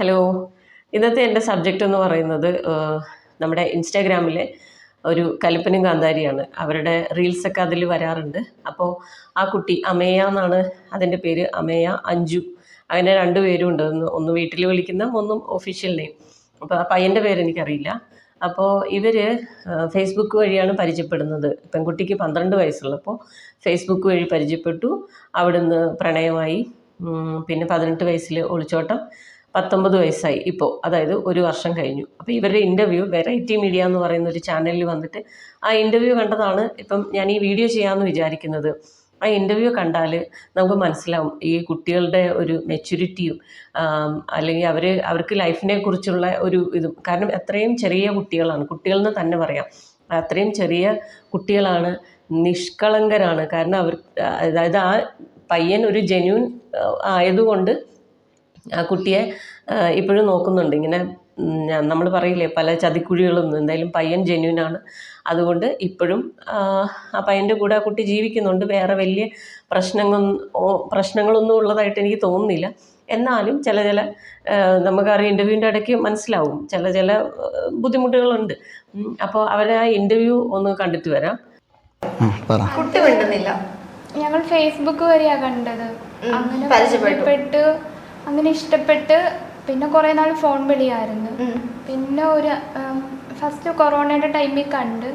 Hello ഇന്നത്തെ എന്റെ subject എന്ന് പറയുന്നത് നമ്മുടെ ഇൻസ്റ്റാഗ്രാമിലെ ഒരു കലിപ്പനും കാന്താരിയാണ്. അവരുടെ റീൽസൊക്കെ അതിൽ വരാറുണ്ട്. അപ്പോൾ ആ കുട്ടി അമേയ എന്നാണ് അതിന്റെ പേര്. അമേയ അഞ്ജു. അങ്ങനെ രണ്ട് പേരും ഉണ്ട്. ഒന്ന് വീട്ടിൽ വിളിക്കുന്ന ഒന്നും ഒഫീഷ്യൽ നെയിം അപ്പോൾ ആ പയ്യന്റെ പേര് എനിക്കറിയില്ല. അപ്പോൾ ഇവർ ഫേസ്ബുക്ക് വഴിയാണ് പരിചയപ്പെടുന്നത്. പെൺകുട്ടിക്ക് പന്ത്രണ്ട് വയസ്സുള്ളപ്പോൾ ഫേസ്ബുക്ക് വഴി പരിചയപ്പെട്ടു. അവിടുന്ന് പ്രണയമായി. പിന്നെ പതിനെട്ട് വയസ്സിൽ ഒളിച്ചോട്ടം. പത്തൊമ്പത് വയസ്സായി ഇപ്പോൾ അതായത് ഒരു വർഷം കഴിഞ്ഞു. അപ്പോൾ ഇവരുടെ ഇന്റർവ്യൂ വെറൈറ്റി മീഡിയ എന്ന് പറയുന്ന ഒരു ചാനലിൽ വന്നിട്ട് ആ ഇന്റർവ്യൂ കണ്ടതാണ് ഇപ്പം ഞാൻ ഈ വീഡിയോ ചെയ്യാമെന്ന് വിചാരിക്കുന്നത്. ആ ഇന്റർവ്യൂ കണ്ടാൽ നമുക്ക് മനസ്സിലാവും ഈ കുട്ടികളുടെ ഒരു മെച്യൂരിറ്റിയും അല്ലെങ്കിൽ അവർ അവർക്ക് ലൈഫിനെ കുറിച്ചുള്ള ഒരു ഇതും. കാരണം അത്രയും ചെറിയ കുട്ടികളാണ്. കുട്ടികളെന്ന് തന്നെ പറയാം. അത്രയും ചെറിയ കുട്ടികളാണ് നിഷ്കളങ്കരാണ്. കാരണം അവർ അതായത് ആ പയ്യൻ ഒരു ജെന്യൂൻ ആയതുകൊണ്ട് ആ കുട്ടിയെ ഇപ്പോഴും നോക്കുന്നുണ്ട്. ഇങ്ങനെ നമ്മൾ പറയില്ലേ പല ചതിക്കുഴികളൊന്നും എന്തായാലും പയ്യൻ ജെന്യൂനാണ്. അതുകൊണ്ട് ഇപ്പോഴും ആ പയ്യന്റെ കൂടെ ആ കുട്ടി ജീവിക്കുന്നുണ്ട്. വേറെ വലിയ പ്രശ്നങ്ങൾ പ്രശ്നങ്ങളൊന്നും ഉള്ളതായിട്ട് എനിക്ക് തോന്നുന്നില്ല. എന്നാലും ചില ചില ആ, നമുക്കറിയാം ഇന്റർവ്യൂവിന്റെ ഇടയ്ക്ക് മനസ്സിലാവും. ചില ചില ബുദ്ധിമുട്ടുകളുണ്ട്. അപ്പോൾ അവരെ ആ ഇന്റർവ്യൂ ഒന്ന് കണ്ടിട്ട് വരാം. പറ. കുട്ടി മിണ്ടുന്നില്ല. ഞങ്ങൾ ഫേസ്ബുക്ക് വരെയാണ് കണ്ടത്. അങ്ങനെ പരിചയപ്പെട്ടു. അങ്ങനെ ഇഷ്ടപ്പെട്ട് പിന്നെ കുറേ നാൾ ഫോൺ വിളിയായിരുന്നു. പിന്നെ ഒരു ഫസ്റ്റ് കൊറോണയുടെ ടൈമിൽ കണ്ട്.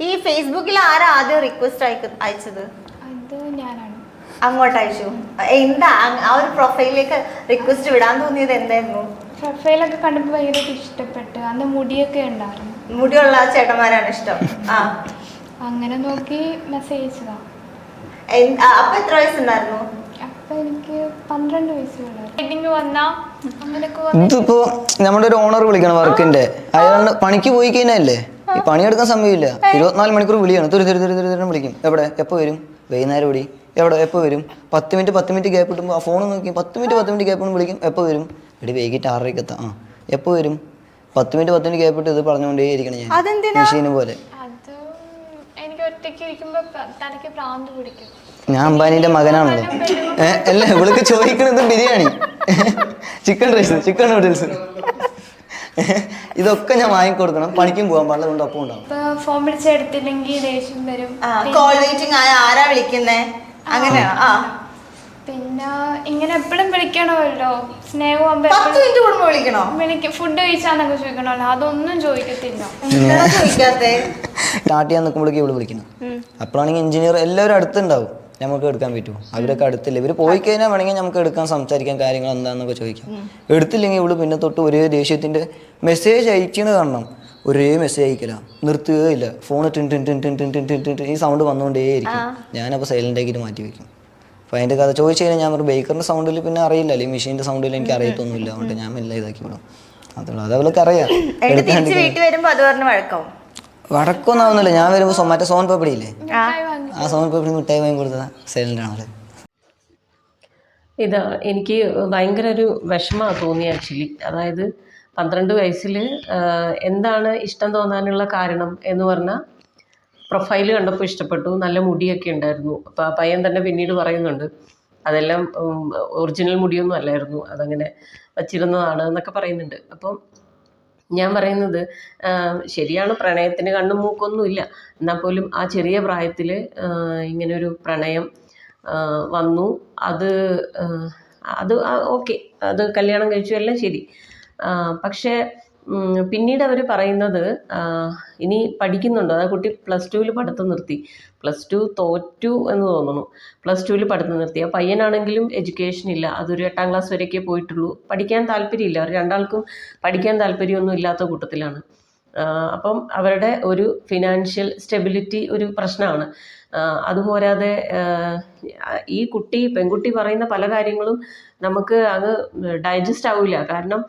ഈ ഫേസ്ബുക്കിൽ ആരാ ആദ്യം റിക്വസ്റ്റ് അയച്ചത്? അത് ഞാനാണ്. അങ്ങോട്ട് അയച്ചു. എന്താ ആ ഒരു പ്രൊഫൈലിലേക്ക് റിക്വസ്റ്റ് വിടാൻ തോന്നിയത് എന്തായിരുന്നു? പ്രൊഫൈലൊക്കെ കണ്ടപ്പോൾ ഭയങ്കരമായിട്ട് ഇഷ്ടപ്പെട്ട്. അന്ന് മുടിയൊക്കെ ഉണ്ടായിരുന്നു. മുടിയുള്ള ചേട്ടന്മാരാണ് ഇഷ്ടം. ആ. അങ്ങനെ നോക്കി മെസ്സേജ് ആ, അപ്പൊ എത്ര വയസ്സുണ്ടായിരുന്നു? എനിക്ക് പന്ത്രണ്ട് വയസ്സുള്ളൂ ഇതിപ്പോ നമ്മുടെ ഒരു ഓണർ വിളിക്കണം വർക്കിന്റെ. അയാൾ പണിക്ക് പോയി കഴിഞ്ഞല്ലേ ഈ പണിയെടുക്കാൻ സമയമില്ല. ഇരുപത്തിനാല് മണിക്കൂർ വിളിയാണ്. തുരി തുരി തുരി തുരി വിളിക്കും. എവിടെ? എപ്പോ വരും? വൈകുന്നേരം വിളി എവിടെ? എപ്പോ വരും? പത്ത് മിനിറ്റ് പത്ത് മിനിറ്റ് ഗ്യാപ്പ് കിട്ടുമ്പോൾ ആ ഫോൺ നോക്കി. പത്ത് മിനിറ്റ് പത്ത് മിനിറ്റ് ഗ്യാപ്പ് വിളിക്കും. എപ്പോ വരും? എടി വൈകിട്ട് ആറരയ്ക്ക് എത്താം. ആ എപ്പോ വരും? പത്ത് മിനിറ്റ് പത്ത് മിനിറ്റ് ഗ്യാപ്പ് ഇട്ട് ഇത് പറഞ്ഞുകൊണ്ടേ ഇരിക്കണം ഞാൻ. മെഷീനും പോലെ. എനിക്ക് ഒറ്റയ്ക്ക് ഇരിക്കുമ്പോൾ തലയ്ക്ക് പ്രാന്ത് പിടിക്കും. ഞാൻ അംബാനിന്റെ മകനാണല്ലോ. അല്ല ഇവൾക്ക് ചോദിക്കണത് biryani. Chicken rice chicken noodles. ഇതൊക്കെ ഞാൻ വാങ്ങിക്കൊടുക്കണം. പണിക്കും പോകാൻ പാടില്ല ഒപ്പം ഉണ്ടാവും. ഫോൺ ദേഷ്യം വരും. കോൾ വെയിറ്റിംഗ് ആയ ആരാ വിളിക്കുന്നേ? അങ്ങനെ ആ. പിന്നെ ഇങ്ങനെ എപ്പോഴും വിളിക്കണമല്ലോ. പത്ത് മിനിറ്റ് കൂടുമ്പോ വിളിക്കണോ? വിളിക്കും ഫുഡ് കഴിച്ചാന്നൊക്കെ ചോദിക്കണമല്ലോ. അതൊന്നും ചോദിക്കത്തില്ല. സ്റ്റാർട്ട് ചെയ്യാൻ നിൽക്കുമ്പോഴേക്കും ഇവൾ വിളിക്കണം. അപ്പോഴാണെങ്കിൽ എഞ്ചിനീയർ എല്ലാവരും അടുത്തുണ്ടാവും. നമുക്ക് എടുക്കാൻ പറ്റുമോ അവരൊക്കെ അടുത്തില്ല? ഇവർ പോയി കഴിഞ്ഞാൽ വേണമെങ്കിൽ നമുക്ക് എടുക്കാൻ സംസാരിക്കാൻ കാര്യങ്ങൾ എന്താണെന്നൊക്കെ ചോദിക്കാം. എടുത്തില്ലെങ്കിൽ ഇവൾ പിന്നെ തൊട്ട് ഒരേ ദേഷ്യത്തിന്റെ മെസ്സേജ് അയക്കണ കാണണം. ഒരേ മെസ്സേജ് അയക്കില്ല നിർത്തുകയില്ല. ഫോൺ ടിൻ ടിൻ ടിൻ ടിൻ ടിൻ ടിൻ ടിൻ ഈ സൗണ്ട് വന്നുകൊണ്ടേയിരിക്കും ഞാനപ്പോൾ സൈലന്റ് മാറ്റി വെക്കും. അപ്പോൾ അതിന്റെ കഥ ചോദിച്ചു കഴിഞ്ഞാൽ ഞാൻ പറഞ്ഞു ബേക്കറിന്റെ സൗണ്ടിൽ പിന്നെ അറിയില്ല. അല്ലെങ്കിൽ മെഷീന്റെ സൗണ്ടിൽ എനിക്ക് അറിയത്തൊന്നുമില്ല. അതുകൊണ്ട് ഞാൻ എല്ലാം ഇതാക്കി വിടും. അതുള്ളൂ അത് അവൾക്ക് അറിയാം. വീട്ടിൽ വരുമ്പോൾ അത് പറഞ്ഞ് വഴക്കാവും. വടക്കൊന്നും ആവുന്നില്ല. ഞാൻ വരുമ്പോൾ സോ- മറ്റേ സോൺ പേപ്പടി ഇല്ലേ ആ സോൺ പേപ്പടി മിഠായി വാങ്ങി കൊടുത്തതാ സൈലന്റ് ആണല്ലേ ഇത് എനിക്ക് ഭയങ്കര ഒരു വിഷമമാണ് തോന്നി ആക്ച്വലി. അതായത് പന്ത്രണ്ട് വയസ്സിൽ എന്താണ് ഇഷ്ടം തോന്നാനുള്ള കാരണം എന്ന് പറഞ്ഞാൽ പ്രൊഫൈൽ കണ്ടപ്പോൾ ഇഷ്ടപ്പെട്ടു. നല്ല മുടിയൊക്കെ ഉണ്ടായിരുന്നു. അപ്പോൾ ആ പയ്യൻ തന്നെ പിന്നീട് പറയുന്നുണ്ട് അതെല്ലാം ഒറിജിനൽ മുടിയൊന്നും അല്ലായിരുന്നു. അതങ്ങനെ വച്ചിരുന്നതാണ് എന്നൊക്കെ പറയുന്നുണ്ട്. അപ്പം ഞാൻ പറയുന്നത് ശരിയാണ് പ്രണയത്തിന് കണ്ണും മൂക്കൊന്നുമില്ല എന്നാൽ പോലും ആ ചെറിയ പ്രായത്തിൽ ഇങ്ങനൊരു പ്രണയം വന്നു. അത് അത് ഓക്കെ. അത് കല്യാണം കഴിച്ചു എല്ലാം ശരി. പക്ഷേ പിന്നീട് അവർ പറയുന്നത് ഇനി പഠിക്കുന്നുണ്ട്. ആ കുട്ടി പ്ലസ് ടുവിൽ പഠിത്തം നിർത്തി. പ്ലസ് ടു തോറ്റു എന്ന് തോന്നുന്നു. പ്ലസ് ടുവിൽ പഠിത്തം നിർത്തി. ആ പയ്യനാണെങ്കിലും എഡ്യൂക്കേഷൻ ഇല്ല. അതൊരു എട്ടാം ക്ലാസ് വരെയൊക്കെ പോയിട്ടുള്ളൂ. പഠിക്കാൻ താല്പര്യമില്ല. അവർ രണ്ടാൾക്കും പഠിക്കാൻ താല്പര്യമൊന്നും ഇല്ലാത്ത കൂട്ടത്തിലാണ്. അപ്പം അവരുടെ ഒരു ഫിനാൻഷ്യൽ സ്റ്റെബിലിറ്റി ഒരു പ്രശ്നമാണ്. അതുപോരാതെ ഈ കുട്ടി പെൺകുട്ടി പറയുന്ന പല കാര്യങ്ങളും നമുക്ക് അത് ഡൈജസ്റ്റ് ആവില്ല കാരണം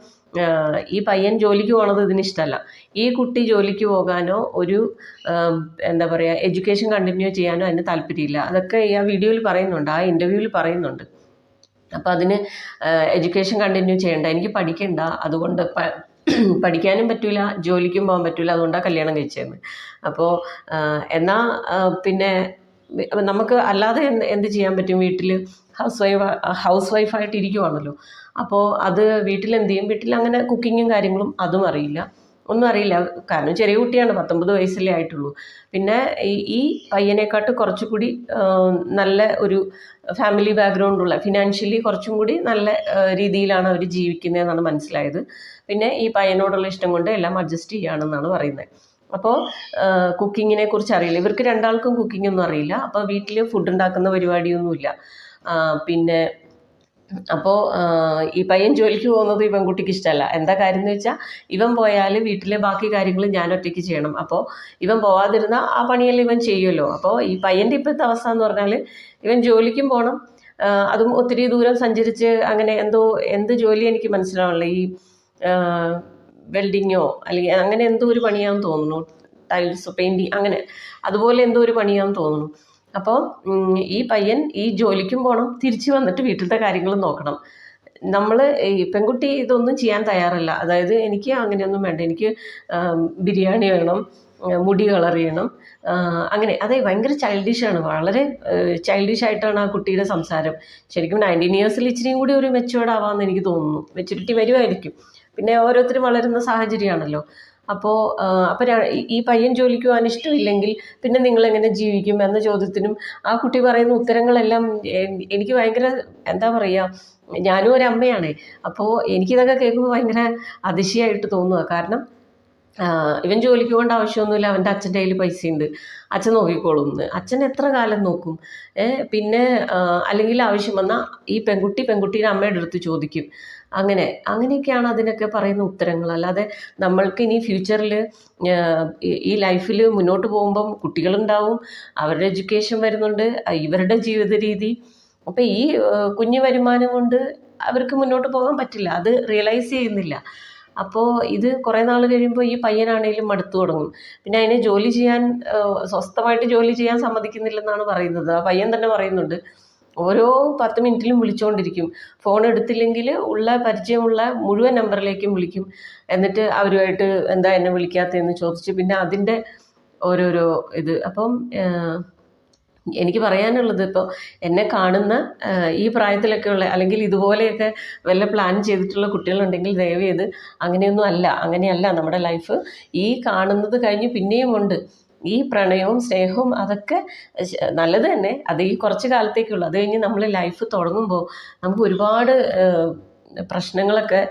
ഈ പയ്യൻ ജോലിക്ക് പോകണത് ഇതിന് ഇഷ്ടമല്ല ഈ കുട്ടി ജോലിക്ക് പോകാനോ ഒരു എന്താ പറയുക എഡ്യൂക്കേഷൻ കണ്ടിന്യൂ ചെയ്യാനോ അതിന് താല്പര്യമില്ല. അതൊക്കെ ആ വീഡിയോയിൽ പറയുന്നുണ്ട് ആ ഇന്റർവ്യൂവിൽ പറയുന്നുണ്ട്. അപ്പോൾ അതിന് എഡ്യൂക്കേഷൻ കണ്ടിന്യൂ ചെയ്യണ്ട. എനിക്ക് പഠിക്കണ്ട. അതുകൊണ്ട് പഠിക്കാനും പറ്റില്ല ജോലിക്കും പോകാൻ പറ്റില്ല അതുകൊണ്ടാണ് കല്യാണം കഴിച്ചതെന്ന് അപ്പോൾ എന്നാൽ പിന്നെ നമുക്ക് അല്ലാതെ എന്ത് ചെയ്യാൻ പറ്റും വീട്ടിൽ ഹൗസ് വൈഫ് ഹൗസ് വൈഫായിട്ട് ഇരിക്കുവാണല്ലോ അപ്പോൾ അത് വീട്ടിൽ എന്ത് ചെയ്യും? വീട്ടിൽ അങ്ങനെ കുക്കിങ്ങും കാര്യങ്ങളും അതും അറിയില്ല. ഒന്നും അറിയില്ല. കാരണം ചെറിയ കുട്ടിയാണ് പത്തൊമ്പത് വയസ്സല്ലേ ആയിട്ടുള്ളൂ. പിന്നെ ഈ പയ്യനെക്കാട്ട് കുറച്ചുകൂടി കൂടി നല്ല ഒരു ഫാമിലി ബാക്ക്ഗ്രൗണ്ടുള്ള ഫിനാൻഷ്യലി കുറച്ചും കൂടി നല്ല രീതിയിലാണ് അവർ ജീവിക്കുന്നതെന്നാണ് മനസ്സിലായത്. പിന്നെ ഈ പയ്യനോടുള്ള ഇഷ്ടം കൊണ്ട് എല്ലാം അഡ്ജസ്റ്റ് ചെയ്യുകയാണെന്നാണ് പറയുന്നത്. അപ്പോൾ കുക്കിങ്ങിനെ കുറിച്ച് അറിയില്ല. ഇവർക്ക് രണ്ടാൾക്കും കുക്കിംഗ് ഒന്നും അറിയില്ല. അപ്പോൾ വീട്ടിൽ ഫുഡ് ഉണ്ടാക്കുന്ന പരിപാടിയൊന്നുമില്ല. പിന്നെ അപ്പോൾ ഈ പയ്യൻ ജോലിക്ക് പോകുന്നത് ഈ പെൺകുട്ടിക്ക് ഇഷ്ടമല്ല എന്താ കാര്യം എന്ന് വെച്ചാൽ ഇവൻ പോയാൽ വീട്ടിലെ ബാക്കി കാര്യങ്ങൾ ഞാൻ ഒറ്റയ്ക്ക് ചെയ്യണം. അപ്പോൾ ഇവൻ പോവാതിരുന്ന ആ പണിയെല്ലാം ഇവൻ ചെയ്യുമല്ലോ അപ്പോൾ ഈ പയ്യന്റെ ഇപ്പോഴത്തെ അവസ്ഥ എന്ന് പറഞ്ഞാൽ ഇവൻ ജോലിക്കും പോകണം അതും ഒത്തിരി ദൂരം സഞ്ചരിച്ച് അങ്ങനെ എന്തോ എന്ത് ജോലി എനിക്ക് മനസ്സിലാവില്ല ഈ വെൽഡിങ്ങോ അല്ലെങ്കിൽ അങ്ങനെ എന്തോ ഒരു പണിയാണെന്ന് തോന്നുന്നു. ടൈൽസ് പെയിന്റിങ് അങ്ങനെ. അതുപോലെ എന്തോ ഒരു പണിയാണെന്ന് തോന്നുന്നു. അപ്പോൾ ഈ പയ്യൻ ഈ ജോലിക്കും പോകണം തിരിച്ചു വന്നിട്ട് വീട്ടിലത്തെ കാര്യങ്ങളും നോക്കണം. നമ്മൾ ഈ പെൺകുട്ടി ഇതൊന്നും ചെയ്യാൻ തയ്യാറല്ല. അതായത് എനിക്ക് അങ്ങനെയൊന്നും വേണ്ട. എനിക്ക് ബിരിയാണി വേണം മുടി കളർ ചെയ്യണം അങ്ങനെ. അതെ ഭയങ്കര ചൈൽഡിഷാണ് വളരെ ചൈൽഡിഷ് ആയിട്ടാണ് ആ കുട്ടിയുടെ സംസാരം. ശരിക്കും നയന്റീൻ ഇയേഴ്സിൽ ഇച്ചിരിയും കൂടി ഒരു മെച്ചുവേർഡ് ആവാമെന്ന് എനിക്ക് തോന്നുന്നു. മെച്യൂരിറ്റി വരുമായിരിക്കും പിന്നെ ഓരോരുത്തരും വളരുന്ന സാഹചര്യമാണല്ലോ. അപ്പോൾ അപ്പോൾ ഈ പയ്യൻ ജോലിക്ക് പോകാൻ ഇഷ്ടമില്ലെങ്കിൽ പിന്നെ നിങ്ങൾ എങ്ങനെ ജീവിക്കും എന്ന ചോദ്യത്തിനും ആ കുട്ടി പറയുന്ന ഉത്തരങ്ങളെല്ലാം എനിക്ക് ഭയങ്കര എന്താ പറയുക ഞാനും ഒരു അമ്മയാണ്. അപ്പോൾ എനിക്കിതൊക്കെ കേൾക്കുമ്പോൾ ഭയങ്കര അതിശയമായിട്ട് തോന്നുക കാരണം ഇവൻ ജോലിക്ക് പോകേണ്ട ആവശ്യമൊന്നുമില്ല. അവന്റെ അച്ഛന്റെ കയ്യിൽ ഉണ്ട് അച്ഛൻ നോക്കിക്കോളും. അച്ഛൻ എത്ര കാലം നോക്കും? പിന്നെ അല്ലെങ്കിൽ ആവശ്യം വന്നാൽ ഈ പെൺകുട്ടി പെൺകുട്ടീനെ അമ്മയുടെ അടുത്ത് ചോദിക്കും. അങ്ങനെ അങ്ങനെയൊക്കെയാണ് അതിനൊക്കെ പറയുന്ന ഉത്തരങ്ങൾ. അല്ലാതെ നമ്മൾക്ക് ഇനി ഫ്യൂച്ചറിൽ ഈ ലൈഫിൽ മുന്നോട്ട് പോകുമ്പം കുട്ടികളുണ്ടാവും അവരുടെ എഡ്യൂക്കേഷൻ വരുന്നുണ്ട് ഇവരുടെ ജീവിത രീതി. അപ്പോൾ ഈ കുഞ്ഞു വരുമാനം കൊണ്ട് അവർക്ക് മുന്നോട്ട് പോകാൻ പറ്റില്ല. അത് റിയലൈസ് ചെയ്യുന്നില്ല. അപ്പോൾ ഇത് കുറേ നാൾ കഴിയുമ്പോൾ ഈ പയ്യനാണെങ്കിലും മടുത്തു തുടങ്ങും. പിന്നെ അതിനെ ജോലി ചെയ്യാൻ സ്വസ്ഥമായിട്ട് ജോലി ചെയ്യാൻ സമ്മതിക്കുന്നില്ലെന്നാണ് പറയുന്നത്. ആ പയ്യൻ തന്നെ പറയുന്നുണ്ട് ഓരോ പത്ത് മിനിറ്റിലും വിളിച്ചുകൊണ്ടിരിക്കും ഫോൺ എടുത്തില്ലെങ്കിൽ ഉള്ള പരിചയമുള്ള മുഴുവൻ നമ്പറിലേക്കും വിളിക്കും. എന്നിട്ട് അവരുമായിട്ട് എന്താ എന്നെ വിളിക്കാത്തതെന്ന് ചോദിച്ച് പിന്നെ അതിന്റെ ഓരോരോ ഇത്. അപ്പം എനിക്ക് പറയാനുള്ളത് ഇപ്പോൾ എന്നെ കാണുന്ന ഈ പ്രായത്തിലൊക്കെ ഉള്ള അല്ലെങ്കിൽ ഇതുപോലെയൊക്കെ വല്ല പ്ലാൻ ചെയ്തിട്ടുള്ള കുട്ടികളുണ്ടെങ്കിൽ ദയവ് ചെയ്ത് അങ്ങനെയൊന്നും അല്ല. അങ്ങനെയല്ല നമ്മുടെ ലൈഫ്. ഈ കാണുന്നത് കഴിഞ്ഞ് പിന്നെയും ഉണ്ട്. ഈ പ്രണയവും സ്നേഹവും അതൊക്കെ നല്ലത് തന്നെ. അത് ഈ കുറച്ച് കാലത്തേക്കുള്ളൂ. അത് കഴിഞ്ഞ് നമ്മൾ ലൈഫ് തുടങ്ങുമ്പോൾ നമുക്ക് ഒരുപാട് പ്രശ്നങ്ങളൊക്കെ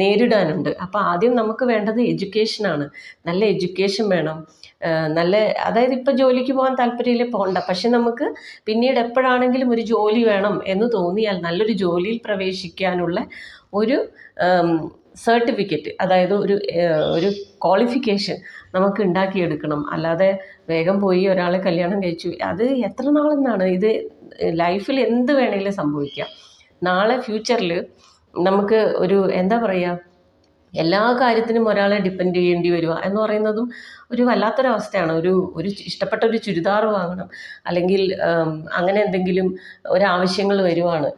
നേരിടാനുണ്ട്. അപ്പോൾ ആദ്യം നമുക്ക് വേണ്ടത് എഡ്യൂക്കേഷനാണ് നല്ല എഡ്യൂക്കേഷൻ വേണം. നല്ല അതായത് ഇപ്പം ജോലിക്ക് പോകാൻ താല്പര്യമില്ല പോകണ്ട പക്ഷെ നമുക്ക് പിന്നീട് എപ്പോഴാണെങ്കിലും ഒരു ജോലി വേണം എന്ന് തോന്നിയാൽ നല്ലൊരു ജോലിയിൽ പ്രവേശിക്കാനുള്ള ഒരു സർട്ടിഫിക്കറ്റ് അതായത് ഒരു ഒരു ക്വാളിഫിക്കേഷൻ നമുക്ക് ഉണ്ടാക്കിയെടുക്കണം. അല്ലാതെ വേഗം പോയി ഒരാളെ കല്യാണം കഴിച്ചു. അത് എത്ര നാളെന്നാണ്? ഇത് ലൈഫിൽ എന്ത് വേണമെങ്കിലും സംഭവിക്കാം. നാളെ ഫ്യൂച്ചറിൽ നമുക്ക് ഒരു എന്താ പറയുക എല്ലാ കാര്യത്തിനും ഒരാളെ ഡിപ്പെൻഡ് ചെയ്യേണ്ടി വരിക എന്ന് പറയുന്നതും ഒരു വല്ലാത്തൊരവസ്ഥയാണ്. ഒരു ഒരു ഇഷ്ടപ്പെട്ട ഒരു ചുരിദാർ വാങ്ങണം. അല്ലെങ്കിൽ അങ്ങനെ എന്തെങ്കിലും ഒരാവശ്യങ്ങൾ വരുവാണ്.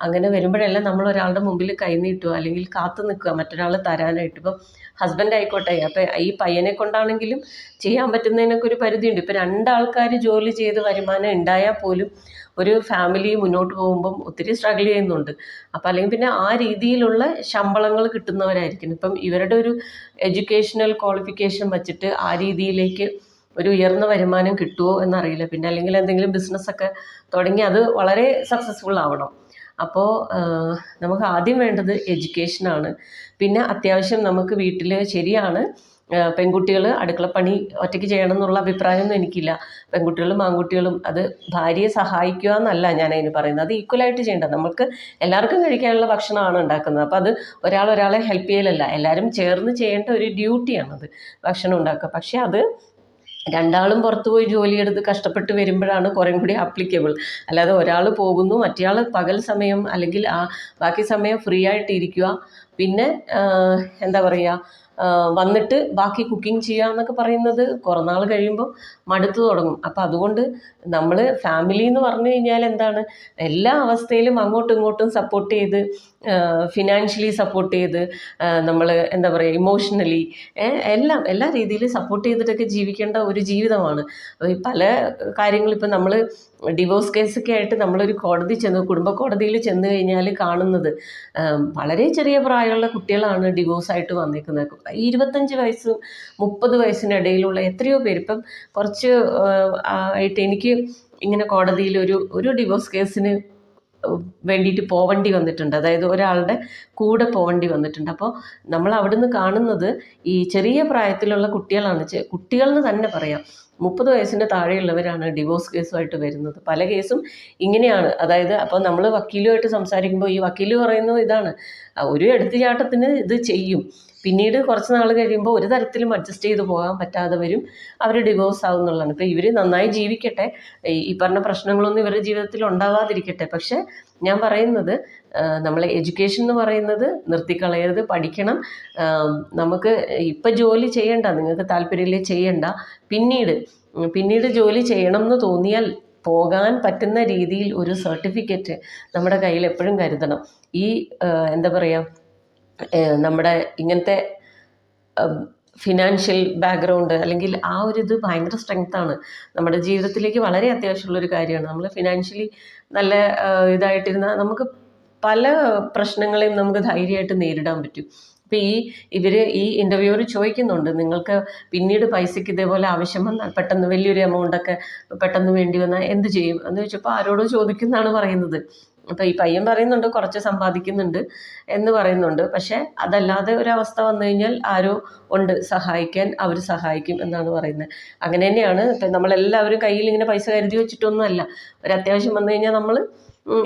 അങ്ങനെ വരുമ്പോഴെല്ലാം നമ്മൾ ഒരാളുടെ മുമ്പിൽ കൈനീട്ടുക അല്ലെങ്കിൽ കാത്തു നിൽക്കുക മറ്റൊരാൾ തരാനായിട്ട്. ഇപ്പം ഹസ്ബൻഡ് ആയിക്കോട്ടെ. അപ്പം ഈ പയ്യനെ കൊണ്ടാണെങ്കിലും ചെയ്യാൻ പറ്റുന്നതിനൊക്കെ ഒരു പരിധിയുണ്ട്. ഇപ്പം രണ്ടാൾക്കാർ ജോലി ചെയ്ത് വരുമാനം ഉണ്ടായാൽ പോലും ഒരു ഫാമിലി മുന്നോട്ട് പോകുമ്പം ഒത്തിരി സ്ട്രഗിൾ ചെയ്യുന്നുണ്ട്. അപ്പം അല്ലെങ്കിൽ പിന്നെ ആ രീതിയിലുള്ള ശമ്പളങ്ങൾ കിട്ടുന്നവരായിരിക്കും. ഇപ്പം ഇവരുടെ ഒരു എഡ്യൂക്കേഷണൽ ക്വാളിഫിക്കേഷൻ വച്ചിട്ട് ആ രീതിയിലേക്ക് ഒരു ഉയർന്ന വരുമാനം കിട്ടുമോ എന്നറിയില്ല. പിന്നെ അല്ലെങ്കിൽ എന്തെങ്കിലും ബിസിനസ്സൊക്കെ തുടങ്ങി അത് വളരെ സക്സസ്ഫുൾ ആവണം. അപ്പോൾ നമുക്ക് ആദ്യം വേണ്ടത് എഡ്യൂക്കേഷനാണ് പിന്നെ അത്യാവശ്യം നമുക്ക് വീട്ടിൽ ശരിയാണ്. പെൺകുട്ടികൾ അടുക്കളപ്പണി ഒറ്റയ്ക്ക് ചെയ്യണം എന്നുള്ള അഭിപ്രായമൊന്നും എനിക്കില്ല. പെൺകുട്ടികളും ആൺകുട്ടികളും അത് ഭാര്യയെ സഹായിക്കുക എന്നല്ല ഞാൻ പറയുന്നത്. അത് ഈക്വലായിട്ട് ചെയ്യേണ്ട. നമുക്ക് എല്ലാവർക്കും കഴിക്കാനുള്ള ഭക്ഷണമാണ് ഉണ്ടാക്കുന്നത്. അപ്പോൾ അത് ഒരാൾ ഒരാളെ ഹെൽപ്പ് ചെയ്യലല്ല. എല്ലാവരും ചേർന്ന് ചെയ്യേണ്ട ഒരു ഡ്യൂട്ടിയാണത് ഭക്ഷണം ഉണ്ടാക്കുക. പക്ഷേ അത് രണ്ടാളും പുറത്തു പോയി ജോലിയെടുത്ത് കഷ്ടപ്പെട്ട് വരുമ്പോഴാണ് കുറേ കൂടി അപ്ലിക്കബിൾ അല്ലാതെ ഒരാൾ പോകുന്നു മറ്റേയാൾ പകൽ സമയം അല്ലെങ്കിൽ ആ ബാക്കി സമയം ഫ്രീ ആയിട്ട് ഇരിക്കുക. പിന്നെ എന്താ പറയുക വന്നിട്ട് ബാക്കി കുക്കിംഗ് ചെയ്യുക എന്നൊക്കെ പറയുന്നത് കുറേ നാൾ കഴിയുമ്പോൾ മടുത്തു തുടങ്ങും. അപ്പം അതുകൊണ്ട് നമ്മൾ ഫാമിലി എന്ന് പറഞ്ഞു കഴിഞ്ഞാൽ എന്താണ്? എല്ലാ അവസ്ഥയിലും അങ്ങോട്ടും ഇങ്ങോട്ടും സപ്പോർട്ട് ചെയ്ത് ഫിനാൻഷ്യലി സപ്പോർട്ട് ചെയ്ത് നമ്മൾ എന്താ പറയുക ഇമോഷണലി എല്ലാം എല്ലാ രീതിയിലും സപ്പോർട്ട് ചെയ്തിട്ടൊക്കെ ജീവിക്കേണ്ട ഒരു ജീവിതമാണ്. പല കാര്യങ്ങളും ഇപ്പം നമ്മൾ ഡിവോഴ്സ് കേസൊക്കെ ആയിട്ട് നമ്മളൊരു കോടതി ചെന്ന് കുടുംബ കോടതിയിൽ ചെന്ന് കഴിഞ്ഞാൽ കാണുന്നത് വളരെ ചെറിയ പ്രായമുള്ള കുട്ടികളാണ് ഡിവോഴ്സായിട്ട് വന്നേക്കുന്നത് ഇരുപത്തഞ്ച് വയസ്സും മുപ്പത് വയസ്സിനിടയിലുള്ള എത്രയോ പേര്. ഇപ്പം കുറച്ച് ആയിട്ട് എനിക്ക് ഇങ്ങനെ കോടതിയിൽ ഒരു ഒരു ഡിവോഴ്സ് കേസിന് വേണ്ടിയിട്ട് പോവേണ്ടി വന്നിട്ടുണ്ട്. അതായത് ഒരാളുടെ കൂടെ പോവേണ്ടി വന്നിട്ടുണ്ട്. അപ്പോൾ നമ്മൾ അവിടുന്ന് കാണുന്നത് ഈ ചെറിയ പ്രായത്തിലുള്ള കുട്ടികളാണ്. കുട്ടികളെന്ന് തന്നെ പറയാം. മുപ്പത് വയസ്സിന്റെ താഴെയുള്ളവരാണ് ഡിവോഴ്സ് കേസുമായിട്ട് വരുന്നത്. പല കേസും ഇങ്ങനെയാണ്. അതായത് അപ്പോൾ നമ്മൾ വക്കീലുമായിട്ട് സംസാരിക്കുമ്പോൾ ഈ വക്കീൽ പറയുന്നത് ഇതാണ്. ഒരു എടുത്തുചാട്ടത്തിന് ഇത് ചെയ്യും. പിന്നീട് കുറച്ച് നാൾ കഴിയുമ്പോൾ ഒരു തരത്തിലും അഡ്ജസ്റ്റ് ചെയ്ത് പോകാൻ പറ്റാതെ വരും. അവർ ഡിവോഴ്സ് ആകും എന്നുള്ളതാണ് ഇപ്പോൾ ഇവർ നന്നായി ജീവിക്കട്ടെ. ഈ പറഞ്ഞ പ്രശ്നങ്ങളൊന്നും ഇവരുടെ ജീവിതത്തിൽ ഉണ്ടാകാതിരിക്കട്ടെ. പക്ഷെ ഞാൻ പറയുന്നത് നമ്മൾ എഡ്യൂക്കേഷൻ എന്ന് പറയുന്നത് നിർത്തിക്കളയരുത് പഠിക്കണം. നമുക്ക് ഇപ്പം ജോലി ചെയ്യണ്ട നിങ്ങൾക്ക് താല്പര്യമില്ലേ ചെയ്യണ്ട. പിന്നീട് പിന്നീട് ജോലി ചെയ്യണം എന്ന് തോന്നിയാൽ പോകാൻ പറ്റുന്ന രീതിയിൽ ഒരു സർട്ടിഫിക്കറ്റ് നമ്മുടെ കയ്യിൽ എപ്പോഴും കരുതണം. ഈ എന്താ പറയുക നമ്മുടെ ഇങ്ങനത്തെ ഫിനാൻഷ്യൽ ബാക്ക്ഗ്രൗണ്ട് അല്ലെങ്കിൽ ആ ഒരു ഇത് ഭയങ്കര സ്ട്രെങ്ത്താണ് നമ്മുടെ ജീവിതത്തിലേക്ക് വളരെ അത്യാവശ്യമുള്ളൊരു കാര്യമാണ്. നമ്മൾ ഫിനാൻഷ്യലി നല്ല ഇതായിട്ടിരുന്ന നമുക്ക് പല പ്രശ്നങ്ങളെയും നമുക്ക് ധൈര്യമായിട്ട് നേരിടാൻ പറ്റും. അപ്പോൾ ഈ ഇവർ ഈ ഇന്റർവ്യൂവർ ചോദിക്കുന്നുണ്ട് നിങ്ങൾക്ക് പിന്നീട് പൈസയ്ക്ക് ഇതേപോലെ ആവശ്യം വന്നാൽ പെട്ടെന്ന് വലിയൊരു എമൗണ്ടൊക്കെ പെട്ടെന്ന് വേണ്ടി വന്നാൽ എന്ത് ചെയ്യും? എന്ന് ചോദിച്ചപ്പോൾ ആരോടോ ചോദിക്കുന്നതാണ് പറയുന്നത്. അപ്പോൾ ഈ പയ്യൻ പറയുന്നുണ്ട് കുറച്ച് സമ്പാദിക്കുന്നുണ്ട് എന്ന് പറയുന്നുണ്ട്. പക്ഷേ അതല്ലാതെ ഒരവസ്ഥ വന്നു കഴിഞ്ഞാൽ ആരോ ഉണ്ട് സഹായിക്കാൻ അവർ സഹായിക്കും എന്നാണ് പറയുന്നത്. അങ്ങനെ തന്നെയാണ്. ഇപ്പം നമ്മളെല്ലാവരും കയ്യിൽ ഇങ്ങനെ പൈസ കരുതി വെച്ചിട്ടൊന്നുമല്ല. ഒരു അത്യാവശ്യം വന്നു കഴിഞ്ഞാൽ നമ്മൾ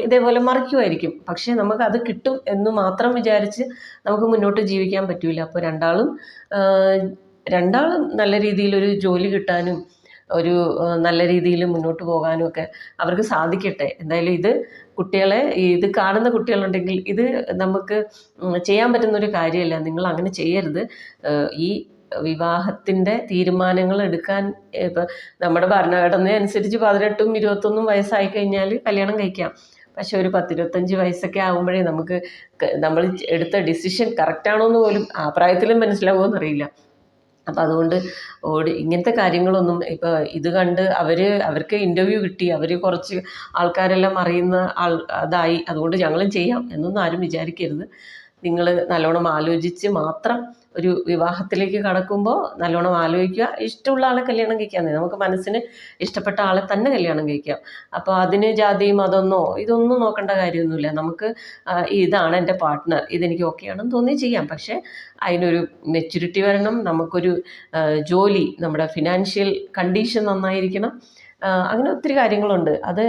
ഇതേപോലെ മറിക്കുമായിരിക്കും. പക്ഷേ നമുക്ക് അത് കിട്ടും എന്ന് മാത്രം വിചാരിച്ച് നമുക്ക് മുന്നോട്ട് ജീവിക്കാൻ പറ്റില്ല അപ്പോൾ രണ്ടാളും രണ്ടാളും നല്ല രീതിയിലൊരു ജോലി കിട്ടാനും ഒരു നല്ല രീതിയിൽ മുന്നോട്ട് പോകാനും ഒക്കെ അവർക്ക് സാധിക്കട്ടെ. എന്തായാലും ഇത് കുട്ടികളെ ഇത് കാണുന്ന കുട്ടികളുണ്ടെങ്കിൽ ഇത് നമുക്ക് ചെയ്യാൻ പറ്റുന്ന ഒരു കാര്യമല്ല. നിങ്ങൾ അങ്ങനെ ചെയ്യരുത്. ഈ വിവാഹത്തിന്റെ തീരുമാനങ്ങൾ എടുക്കാൻ ഇപ്പം നമ്മുടെ ഭരണഘടന അനുസരിച്ച് പതിനെട്ടും ഇരുപത്തൊന്നും വയസ്സായി കഴിഞ്ഞാൽ കല്യാണം കഴിക്കാം. പക്ഷെ ഒരു പത്തിരുപത്തഞ്ച് വയസ്സൊക്കെ ആകുമ്പോഴേ നമുക്ക് നമ്മൾ എടുത്ത ഡിസിഷൻ കറക്റ്റാണോ എന്ന് പോലും ആ പ്രായത്തിലും മനസ്സിലാവുമോ എന്നറിയില്ല അപ്പം അതുകൊണ്ട് ഓടി ഇങ്ങനത്തെ കാര്യങ്ങളൊന്നും ഇപ്പോൾ ഇത് കണ്ട് അവർ അവർക്ക് ഇന്റർവ്യൂ കിട്ടി. അവർ കുറച്ച് ആൾക്കാരെല്ലാം അറിയുന്ന ആൾ അതായി. അതുകൊണ്ട് ഞങ്ങളും ചെയ്യാം എന്നൊന്നും ആരും വിചാരിക്കരുത്. നിങ്ങൾ നല്ലോണം ആലോചിച്ച് മാത്രം ഒരു വിവാഹത്തിലേക്ക് കടക്കുമ്പോൾ നല്ലോണം ആലോചിക്കുക. ഇഷ്ടമുള്ള ആളെ കല്യാണം കഴിക്കാൻ നമുക്ക് മനസ്സിന് ഇഷ്ടപ്പെട്ട ആളെ തന്നെ കല്യാണം കഴിക്കാം. അപ്പോൾ അതിന് ജാതി മതമെന്നോ ഇതൊന്നും നോക്കേണ്ട കാര്യമൊന്നുമില്ല. നമുക്ക് ഇതാണ് എന്റെ പാർട്ട്ണർ. ഇതെനിക്ക് ഓക്കെ ആണെന്ന് തോന്നി ചെയ്യാം. പക്ഷേ അതിനൊരു മെച്യൂരിറ്റി വരണം. നമുക്കൊരു ജോലി നമ്മുടെ ഫിനാൻഷ്യൽ കണ്ടീഷൻ നന്നായിരിക്കണം. അങ്ങനെ ഒത്തിരി കാര്യങ്ങളുണ്ട്. അത്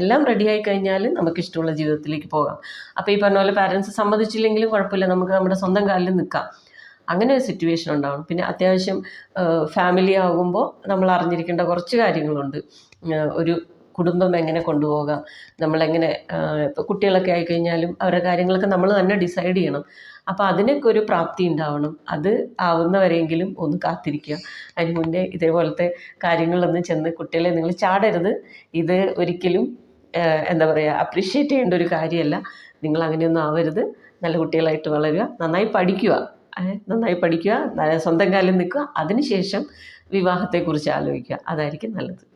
എല്ലാം റെഡിയായി കഴിഞ്ഞാൽ നമുക്ക് ഇഷ്ടമുള്ള ജീവിതത്തിലേക്ക് പോകാം. അപ്പോൾ ഈ പറഞ്ഞ പോലെ പാരൻസ് സമ്മതിച്ചില്ലെങ്കിലും കുഴപ്പമില്ല. നമുക്ക് നമ്മുടെ സ്വന്തം കാലിൽ നിൽക്കാം. അങ്ങനെ ഒരു സിറ്റുവേഷൻ ഉണ്ടാവണം. പിന്നെ അത്യാവശ്യം ഫാമിലി ആകുമ്പോൾ നമ്മൾ അറിഞ്ഞിരിക്കേണ്ട കുറച്ച് കാര്യങ്ങളുണ്ട്. ഒരു കുടുംബം എങ്ങനെ കൊണ്ടുപോകാം നമ്മളെങ്ങനെ ഇപ്പോൾ കുട്ടികളൊക്കെ ആയിക്കഴിഞ്ഞാലും അവരുടെ കാര്യങ്ങളൊക്കെ നമ്മൾ തന്നെ ഡിസൈഡ് ചെയ്യണം. അപ്പോൾ അതിനൊക്കെ ഒരു പ്രാപ്തി ഉണ്ടാവണം. അത് ആവുന്നവരെങ്കിലും ഒന്ന് കാത്തിരിക്കുക. അതിന് മുന്നേ ഇതേപോലത്തെ കാര്യങ്ങളൊന്ന് ചെന്ന് കുട്ടികളെ നിങ്ങൾ ചാടരുത്. ഇത് ഒരിക്കലും എന്താ പറയുക അപ്രീഷിയേറ്റ് ചെയ്യേണ്ട ഒരു കാര്യമല്ല. നിങ്ങൾ അങ്ങനെയൊന്നും ആവരുത്. നല്ല കുട്ടികളായിട്ട് വളരുക. നന്നായി പഠിക്കുക. നന്നായി പഠിക്കുക. സ്വന്തം കാലിൽ നിൽക്കുക. അതിനുശേഷം വിവാഹത്തെക്കുറിച്ച് ആലോചിക്കുക. അതായിരിക്കും നല്ലത്.